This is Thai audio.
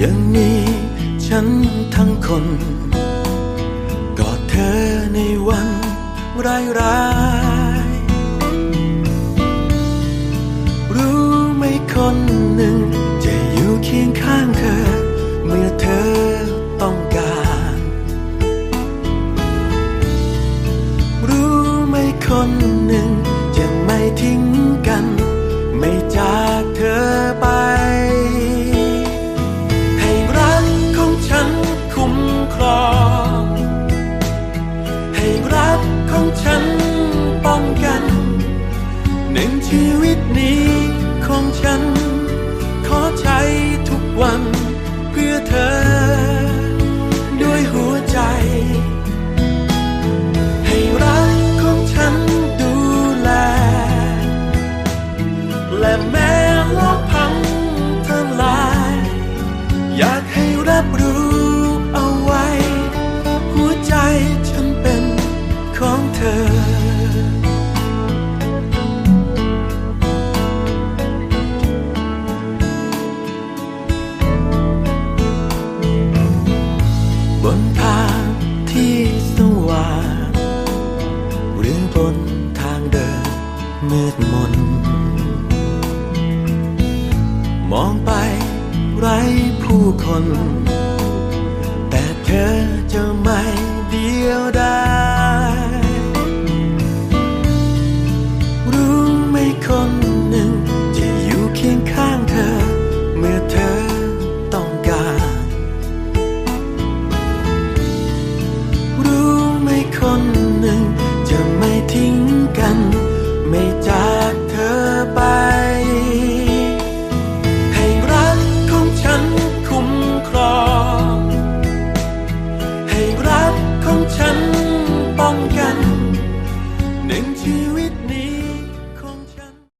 ยังมีฉันทั้งคนกอดเธอในวันร้ายร้ายรู้ไหมคนหนึ่ง จะอยู่เคียงข้างเธอ เมื่อเธอต้องการ รู้ไหมคนหนึ่ง จะไม่ทิ้งกัน ไม่จากเธอ ฉันป้องกัน หนึ่งชีวิตนี้ของฉัน ขอใช้ทุกวันเพื่อเธอ ดมนมองไปไร้ผู้คน แต่เธอจะไม่เดียวดายรู้ไหมคนหนึ่งจะอยู่เคียงข้างเธอ เมื่อเธอต้องการ รู้ไหมคน ป้องกันหนึ่งชีวิต